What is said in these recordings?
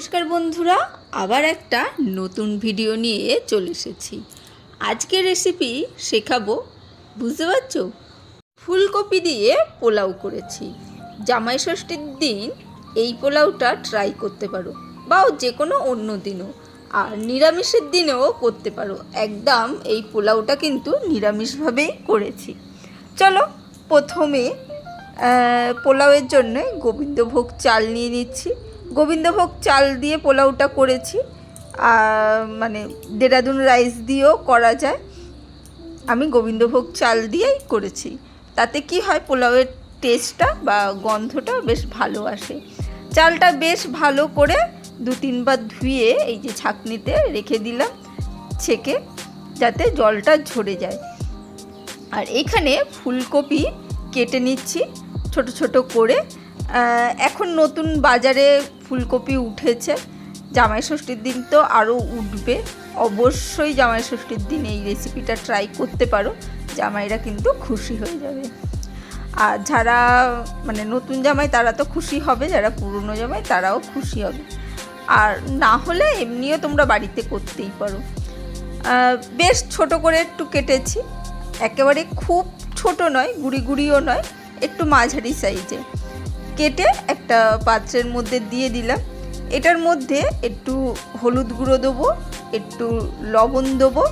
নমস্কার বন্ধুরা, আবার একটা নতুন ভিডিও নিয়ে চলে এসেছি। আজকের রেসিপি শেখাবো, বুঝতে পারছ? ফুলকপি দিয়ে পোলাও করেছি। জামাই ষষ্ঠীর দিন এই পোলাওটা ট্রাই করতে পারো, বা যে কোনো অন্য দিনও। আর নিরামিষের দিনেও করতে পারো। একদম এই পোলাওটা কিন্তু নিরামিষভাবেই করেছি। চলো, প্রথমে পোলাওয়ের জন্য গোবিন্দভোগ চাল নিয়ে নিচ্ছি। গোবিন্দভোগ চাল দিয়ে পোলাওটা করেছি। মানে দেরাদুন রাইস দিয়েও করা যায়। আমি গোবিন্দভোগ চাল দিয়েই করেছি। তাতে কি হয়, পোলাওয়ের টেস্টটা বা গন্ধটা বেশ ভালো আসে। চালটা বেশ ভালো করে দু তিনবার ধুয়ে এই যে ছাঁকনিতে রেখে দিলাম ছেঁকে, যাতে জলটা ঝরে যায়। আর এখানে ফুলকপি কেটে নিচ্ছি ছোট ছোট করে। এখন নতুন বাজারে ফুলকপি উঠেছে। জামাই ষষ্ঠীর দিন তো আরও উঠবে। অবশ্যই জামাই ষষ্ঠীর দিন এই রেসিপিটা ট্রাই করতে পারো। জামাইরা কিন্তু খুশি হয়ে যাবে। আর যারা মানে নতুন জামাই, তারা তো খুশি হবে। যারা পুরনো জামাই, তারাও খুশি হবে। আর না হলে এমনিও তোমরা বাড়িতে করতেই পারো। বেশ ছোট করে একটু কেটেছি। একেবারে খুব ছোট নয়, গুড়ি গুড়িও নয়, একটু মাঝারি সাইজে কেটে একটা পাত্রের মধ্যে দিয়ে দিলাম। এটার মধ্যে একটু হলুদ গুঁড়ো দেবো, একটু লবণ দেবো,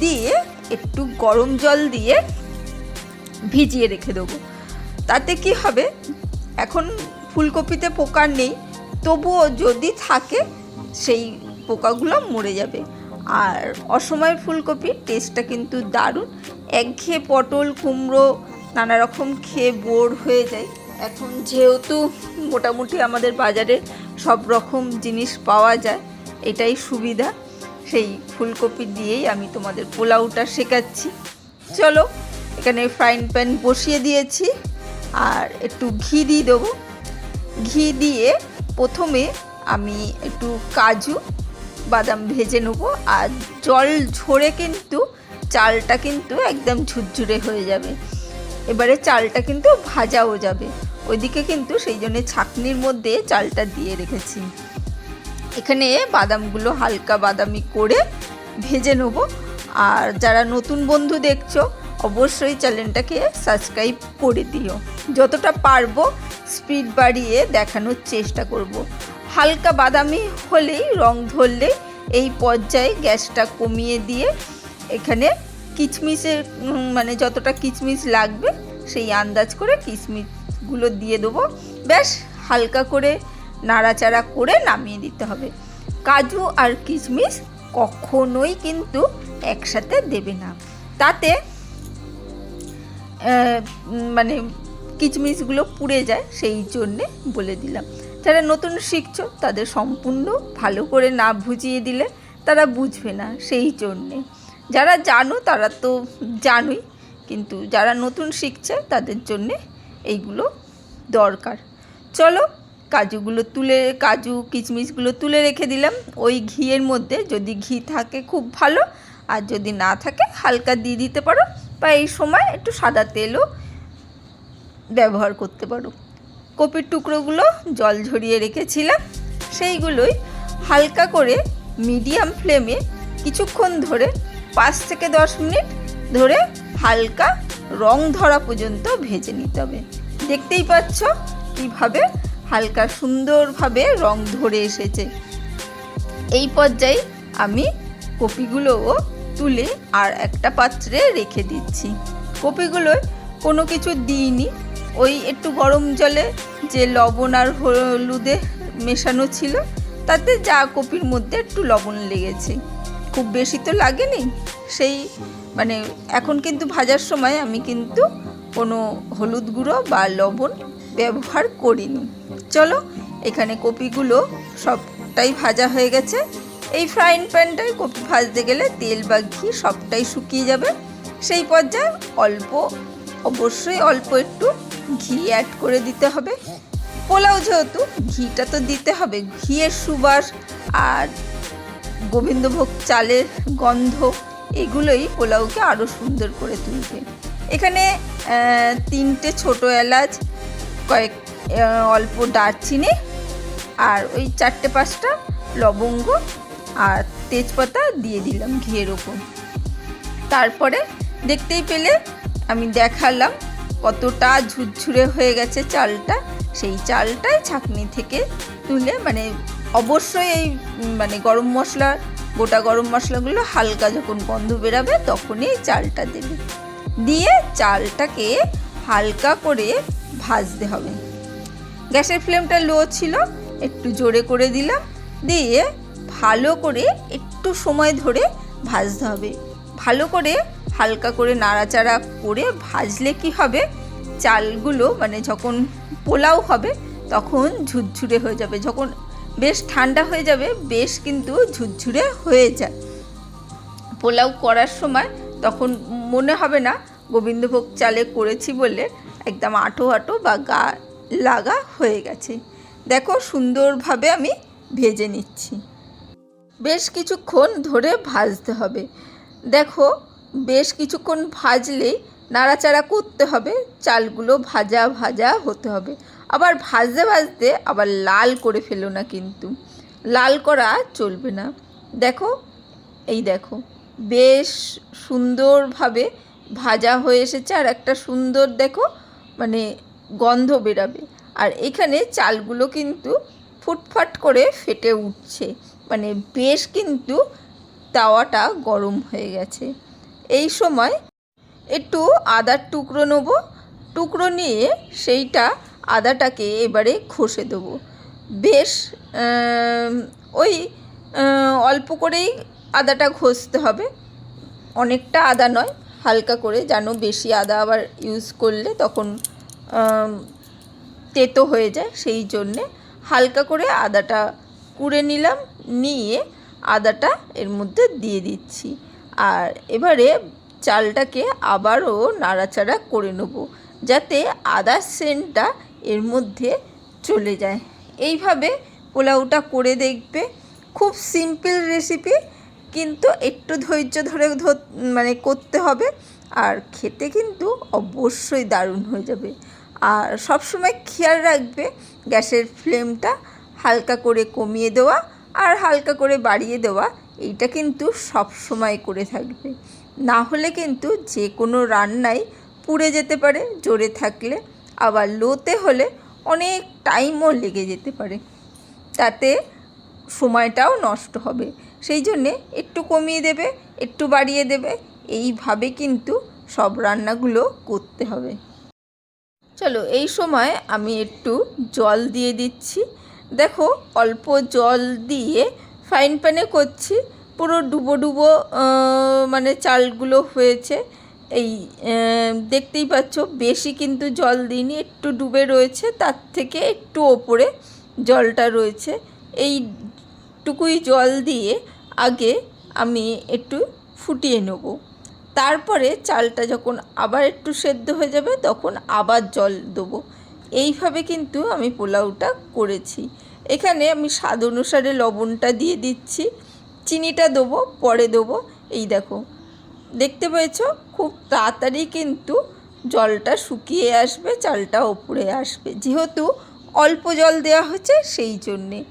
দিয়ে একটু গরম জল দিয়ে ভিজিয়ে রেখে দেবো। তাতে কি হবে? এখন ফুলকপিতে পোকা নেই, তবুও যদি থাকে সেই পোকাগুলো মরে যাবে। আর অসময় ফুলকপির টেস্টটা কিন্তু দারুণ। একঘেয়ে পটল, কুমড়ো, নানা রকম খেয়ে বোর হয়ে যায়। এখন যেহেতু মোটামুটি আমাদের বাজারে সব রকম জিনিস পাওয়া যায়, এটাই সুবিধা। সেই ফুলকপি দিয়েই আমি তোমাদের পোলাওটা শেখাচ্ছি। চলো, এখানে ফ্রাইং প্যান বসিয়ে দিয়েছি, আর একটু ঘি দিয়ে দেবো। ঘি দিয়ে প্রথমে আমি একটু কাজু, বাদাম ভেজে নেব, আর জল ঝরে কিন্তু চালটা কিন্তু একদম ঝুরঝুরে হয়ে যাবে। এবারে চালটা কিন্তু ভাজাও যাবে। ওইদিকে কিন্তু সেই জন্য ছাকনির মধ্যে চালটা দিয়ে রেখেছি। এখানে বাদামগুলো হালকা বাদামি করে ভেজে নেব। আর যারা নতুন বন্ধু দেখছ, অবশ্যই চ্যানেলটাকে সাবস্ক্রাইব করে দিও। যতটা পারব স্পিড বাড়িয়ে দেখানোর চেষ্টা করব। হালকা বাদামি হলেই, রং ধরলে এই পর্যায়ে গ্যাসটা কমিয়ে দিয়ে এখানে কিচমিচের মানে যতটা কিচমিচ লাগবে, সেই আন্দাজ করে কিচমিচগুলো দিয়ে দেবো। বেশ হালকা করে নাড়াচাড়া করে নামিয়ে দিতে হবে। কাজু আর কিশমিশ কখনোই কিন্তু একসাথে দেবে না। তাতে মানে কিচমিচগুলো পুড়ে যায়, সেই জন্যে বলে দিলাম। যারা নতুন শিখছো, তাদের সম্পূর্ণ ভালো করে না বুঝিয়ে দিলে তারা বুঝবে না, সেই জন্যে। যারা জানো তারা তো জানোই, কিন্তু যারা নতুন শিখছে তাদের জন্যে এইগুলো দরকার। চলো কাজুগুলো তুলে, কাজু, কিচমিচগুলো তুলে রেখে দিলাম। ওই ঘিয়ের মধ্যে যদি ঘি থাকে খুব ভালো, আর যদি না থাকে হালকা দিয়ে দিতে পারো, বা এই সময় একটু সাদা তেলও ব্যবহার করতে পারো। কপির টুকরোগুলো জল ঝরিয়ে রেখেছিলাম, সেইগুলোই হালকা করে মিডিয়াম ফ্লেমে কিছুক্ষণ ধরে পাঁচ থেকে দশ মিনিট ধরে হালকা রং ধরা পর্যন্ত ভেজে নিতে হবে। দেখতেই পাচ্ছ কীভাবে হালকা সুন্দরভাবে রং ধরে এসেছে। এই পর্যায়ে আমি কপিগুলোও তুলে আর একটা পাত্রে রেখে দিচ্ছি। কপিগুলোয় কোনো কিছু দিইনি। ওই একটু গরম জলে যে লবণ আর হলুদে মেশানো ছিল, তাতে যা কপির মধ্যে একটু লবণ লেগেছে। খুব বেশি তো লাগেনি। সেই মানে এখন কিন্তু ভাজার সময় আমি কিন্তু কোনো হলুদ গুঁড়ো বা লবণ ব্যবহার করিনি। চলো, এখানে কপিগুলো সবটাই ভাজা হয়ে গেছে। এই ফ্রাইং প্যানটায় কপি ভাজতে গেলে তেল বা ঘি সবটাই শুকিয়ে যাবে। সেই পর্যায়ে অল্প, অবশ্যই অল্প একটু ঘি অ্যাড করে দিতে হবে। পোলাও যেহেতু, ঘিটা তো দিতে হবে। ঘিয়ের সুবাস আর গোবিন্দভোগ চালের গন্ধ, এগুলোই পোলাওকে আরও সুন্দর করে তুলবে। এখানে তিনটে ছোটো এলাচ, কয়েক অল্প দারচিনি আর ওই চারটে পাঁচটা লবঙ্গ আর তেজপাতা দিয়ে দিলাম ঘিয়ের ওপর। তারপরে দেখতেই পেলে আমি দেখালাম কতটা ঝুরঝুরে হয়ে গেছে চালটা। সেই চালটাই ছাঁকনি থেকে তুলে মানে অবশ্যই এই মানে গরম মশলা, গোটা গরম মশলাগুলো হালকা যখন গন্ধ বেরাবে তখনই চালটা দেবে। দিয়ে চালটাকে হালকা করে ভাজতে হবে। গ্যাসের ফ্লেমটা লো ছিল, একটু জোরে করে দিলাম। দিয়ে ভালো করে একটু সময় ধরে ভাজতে হবে। ভালো করে হালকা করে নাড়াচাড়া করে ভাজলে কি হবে? চালগুলো মানে যখন পোলাও হবে তখন ঝুরঝুরে হয়ে যাবে। যখন বেশ ঠান্ডা হয়ে যাবে, বেশ কিন্তু ঝুরঝুরে হয়ে যায়। পোলাও করার সময় তখন মনে হবে না, গোবিন্দভোগ চালে করেছি বলে একদম আটো আটো বা গা লাগা হয়ে গেছে। দেখো সুন্দরভাবে আমি ভেজে নিচ্ছি। বেশ কিছুক্ষণ ধরে ভাজতে হবে। দেখো, বেশ কিছুক্ষণ ভাজলেই নাড়াচাড়া করতে হবে, চালগুলো ভাজা ভাজা হতে হবে। আবার ভাজতে ভাজতে আবার লাল করে ফেলো না কিন্তু। লাল করা চলবে না। দেখো, এই দেখো, বেশ সুন্দরভাবে ভাজা হয়ে এসেছে আর একটা সুন্দর দেখো মানে গন্ধ বেরাবে। আর এখানে চালগুলো কিন্তু ফুটফাট করে ফেটে উঠছে। মানে বেশ কিন্তু তাওয়াটা গরম হয়ে গেছে। এই সময় একটু আদার টুকরো নেব। টুকরো নিয়ে সেইটা আদাটাকে এবারে ঘষে দেবো। বেশ ওই অল্প করেই আদাটা ঘষতে হবে। অনেকটা আদা নয়, হালকা করে, যেন বেশি আদা আবার ইউজ করলে তখন তেতো হয়ে যায়। সেই জন্যে হালকা করে আদাটা কুড়ে নিলাম, নিয়ে আদাটা এর মধ্যে দিয়ে দিচ্ছি। আর এবারে চালটাকে আবারও নাড়াচাড়া করে নেব, যাতে আদার সেন্টটা এর মধ্যে চলে যায়। এইভাবে পোলাওটা করে দেখবে। খুব সিম্পল রেসিপি কিন্তু একটু ধৈর্য ধরে মানে করতে হবে আর খেতে কিন্তু অবশ্যই দারুণ হয়ে যাবে। আর সবসময় খেয়াল রাখবে গ্যাসের ফ্লেমটা হালকা করে কমিয়ে দেওয়া আর হালকা করে বাড়িয়ে দেওয়া। এইটা কিন্তু সব সময় করে থাকবে। না হলে কিন্তু যে কোনো রান্নাই পুড়ে যেতে পারে, জোরে থাকলে। আবার লোতে হলে অনেক টাইমও লেগে যেতে পারে। তাতে সময়টাও নষ্ট হবে। সেই জন্যে একটু কমিয়ে দেবে, একটু বাড়িয়ে দেবে। এইভাবে কিন্তু সব রান্নাগুলো করতে হবে। চলো, এই সময় আমি একটু জল দিয়ে দিচ্ছি। দেখো, অল্প জল দিয়ে ফাইন প্যানে করছি। পুরো ডুবো ডুবো মানে চালগুলো হয়েছে। এই দেখতেই পাচ্ছ, বেশি কিন্তু জল দিইনি, একটু ডুবে রয়েছে, তার থেকে একটু ওপরে জলটা রয়েছে। এইটুকুই জল দিয়ে আগে আমি একটু ফুটিয়ে নেব। তারপরে চালটা যখন আবার একটু সেদ্ধ হয়ে যাবে, তখন আবার জল দেবো। এইভাবে কিন্তু আমি পোলাওটা করেছি। এখানে আমি স্বাদ অনুসারে লবণটা দিয়ে দিচ্ছি, চিনিটা দেবো, পরে দেবো। এই দেখো দেখতে পেয়েছ? খুব তাড়াতাড়ি কিন্তু জলটা শুকিয়ে আসবে চালটা ওপরে আসবে। যেহেতু অল্প জল দেওয়া হচ্ছে সেই জন্যে।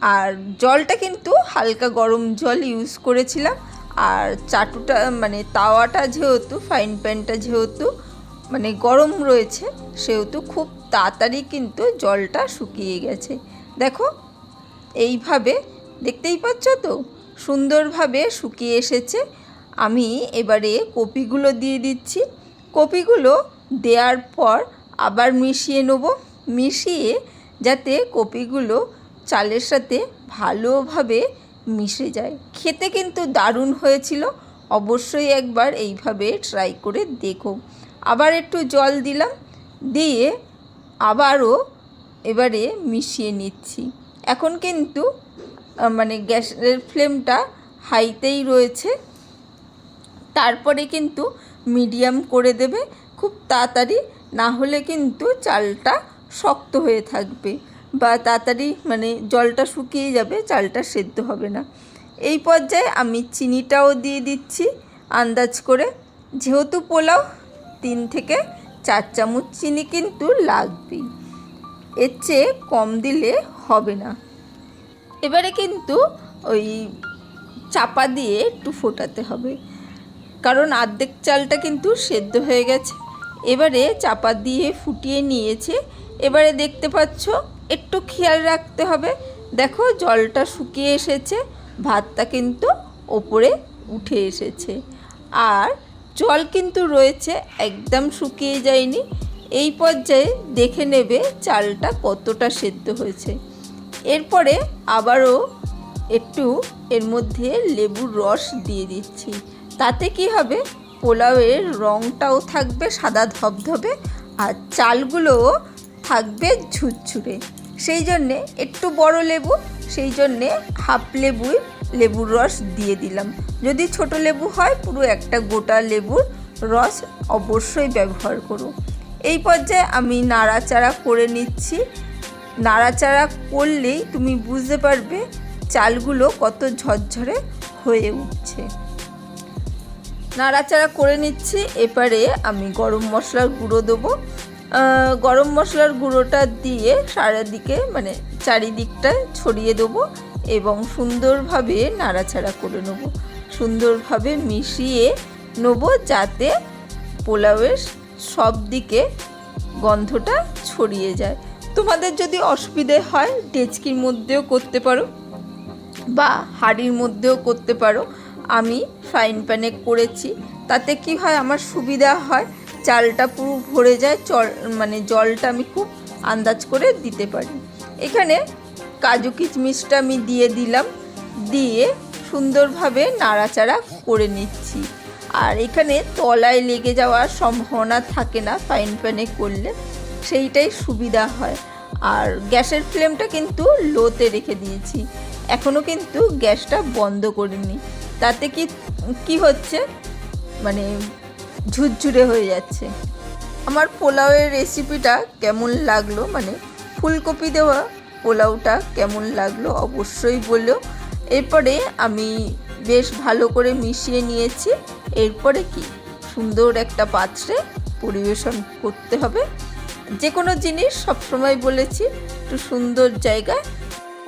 আর জলটা কিন্তু হালকা গরম জল ইউজ করেছিলাম। আর চাটুটা মানে তাওয়াটা যেহেতু ফাইন প্যানটা যেহেতু মানে গরম রয়েছে, সেহেতু খুব তাড়াতাড়ি কিন্তু জলটা শুকিয়ে গেছে। দেখো, এইভাবে, দেখতেই পাচ্ছ তো? সুন্দরভাবে শুকিয়ে এসেছে। আমি এবারে কপিগুলো দিয়ে দিচ্ছি। কপিগুলো দেওয়ার পর আবার মিশিয়ে নেব। মিশিয়ে যাতে কপিগুলো চালের সাথে ভালোভাবে মিশে যায়। খেতে কিন্তু দারুণ হয়েছিল। অবশ্যই একবার এইভাবে ট্রাই করে দেখো। আবার একটু জল দিলাম। দিয়ে আবারও এবারে মিশিয়ে নিচ্ছি। এখন কিন্তু মানে গ্যাসের ফ্লেমটা হাইতেই রয়েছে। তারপরে কিন্তু মিডিয়াম করে দেবে। খুব তাড়াতাড়ি না হলে কিন্তু চালটা শক্ত হয়ে থাকবে বা তাড়াতাড়ি মানে জলটা শুকিয়ে যাবে, চালটা সেদ্ধ হবে না। এই পর্যায়ে আমি চিনিটাও দিয়ে দিচ্ছি আন্দাজ করে। যেহেতু পোলাও, তিন থেকে চার চামচ চিনি কিন্তু লাগবেই। এর চেয়ে কম দিলে হবে না। এবারে কিন্তু ওই চাপা দিয়ে একটু ফোটাতে হবে। কারণ আর্ধেক চালটা কিন্তু সেদ্ধ হয়ে গেছে। এবারে চাপা দিয়ে ফুটিয়ে নিয়েছে। এবারে দেখতে পাচ্ছ, একটু খেয়াল রাখতে হবে। দেখো, জলটা শুকিয়ে এসেছে, ভাতটা কিন্তু ওপরে উঠে এসেছে। আর জল কিন্তু রয়েছে, একদম শুকিয়ে যায়নি। এই পর্যায়ে দেখে নেবে চালটা কতটা সেদ্ধ হয়েছে। এরপরে আবারও একটু এর মধ্যে লেবুর রস দিয়ে দিচ্ছি। তাতে কি হবে? পোলাওয়ের রঙটাও থাকবে সাদা ধবধবে আর চালগুলোও থাকবে ঝুরঝুরে। সেই জন্যে একটু বড় লেবু, সেই জন্যে হাফ লেবুই লেবুর রস দিয়ে দিলাম। যদি ছোট লেবু হয়, পুরো একটা গোটা লেবুর রস অবশ্যই ব্যবহার করো। এই পর্যায়ে আমি নাড়াচাড়া করে নিচ্ছি। নাড়াচাড়া করলেই তুমি বুঝতে পারবে চালগুলো কত ঝরঝরে হয়ে উঠছে। নাড়াচাড়া করে নিচ্ছি। এবারে আমি গরম মশলার গুঁড়ো দেবো। গরম মশলার গুঁড়োটা দিয়ে সারাদিকে মানে চারিদিকটা ছড়িয়ে দেবো এবং সুন্দরভাবে নাড়াচাড়া করে নেব। সুন্দরভাবে মিশিয়ে নেব যাতে পোলাওয়ের সব দিকে গন্ধটা ছড়িয়ে যায়। তোমাদের যদি অসুবিধে হয়, ডেচকির মধ্যেও করতে পারো বা হাঁড়ির মধ্যেও করতে পারো। আমি ফ্রাইং প্যানে করেছি। তাতে কি হয়, আমার সুবিধা হয়, চালটা পুরো ভরে যায়, চল মানে জলটা আমি খুব আন্দাজ করে দিতে পারি। এখানে কাজু কিচমিচটা আমি দিয়ে দিলাম, দিয়ে সুন্দরভাবে নাড়াচাড়া করে নিচ্ছি। আর এখানে তলায় লেগে যাওয়ার সম্ভাবনা থাকে না ফ্রাইং প্যানে করলে, সেইটাই সুবিধা হয়। আর গ্যাসের ফ্লেমটা কিন্তু লোতে রেখে দিয়েছি। এখনও কিন্তু গ্যাসটা বন্ধ করিনি। তাতে কি কি হচ্ছে? মানে ঝুরঝুরে হয়ে যাচ্ছে। আমার পোলাওয়ের রেসিপিটা কেমন লাগল? মানে ফুলকপি দেওয়া পোলাওটা কেমন লাগল? অবশ্যই বলল এরপরে আমি বেশ ভালো করে মিশিয়ে নিয়েছি। এরপরে কি? সুন্দর একটা পাত্রে পরিবেশন করতে হবে। যে কোনো জিনিস সবসময় বলেছি, একটু সুন্দর জায়গায়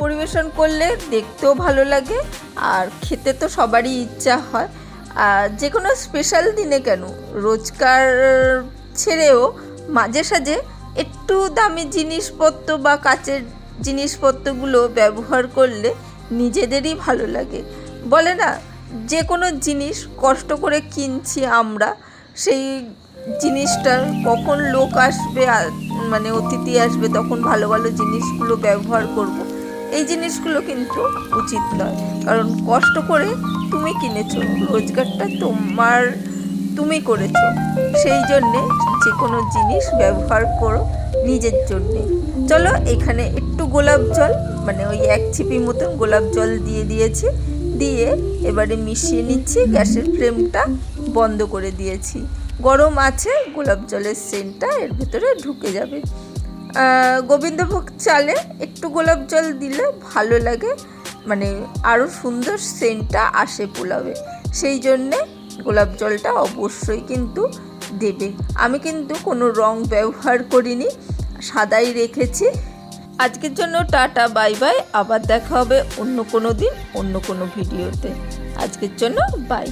পরিবেশন করলে দেখতেও ভালো লাগে আর খেতে তো সবারই ইচ্ছা হয় আর যে কোনো স্পেশাল দিনে কেন রোজকার ছেড়েও মাঝে সাঝে একটু দামি জিনিসপত্র বা কাচের জিনিসপত্রগুলো ব্যবহার করলে নিজেদেরই ভালো লাগে বলে না, যে কোনো জিনিস কষ্ট করে কিনছি আমরা, সেই জিনিসটার কখন লোক আসবে মানে অতিথি আসবে, তখন ভালো ভালো জিনিসগুলো ব্যবহার করব। এই জিনিসগুলো কিন্তু উচিত নয়। কারণ কষ্ট করে তুমি কিনেছো, রোজগারটা তোমার তুমি করেছ। সেই জন্যে যে কোনো জিনিস ব্যবহার করো নিজের জন্যে। চলো এখানে একটু গোলাপ জল মানে ওই এক ছিপি মতন গোলাপ জল দিয়ে দিয়েছি। দিয়ে এবারে মিশিয়ে নিচ্ছি, গ্যাসের ফ্লেমটা বন্ধ করে দিয়েছি। গরম আছে, গোলাপ জলের সেন্টটা এর ভেতরে ঢুকে যাবে। গোবিন্দভোগ চালে একটু গোলাপ জল দিলে ভালো লাগে। মানে আরও সুন্দর সেন্টটা আসে পোলাবে সেই জন্যে গোলাপ জলটা অবশ্যই কিন্তু দেবে। আমি কিন্তু কোনো রং ব্যবহার করিনি, সাদাই রেখেছি। আজকের জন্য টাটা, বাই বাই। আবার দেখা হবে অন্য কোনো দিন, অন্য কোনো ভিডিওতে। আজকের জন্য বাই।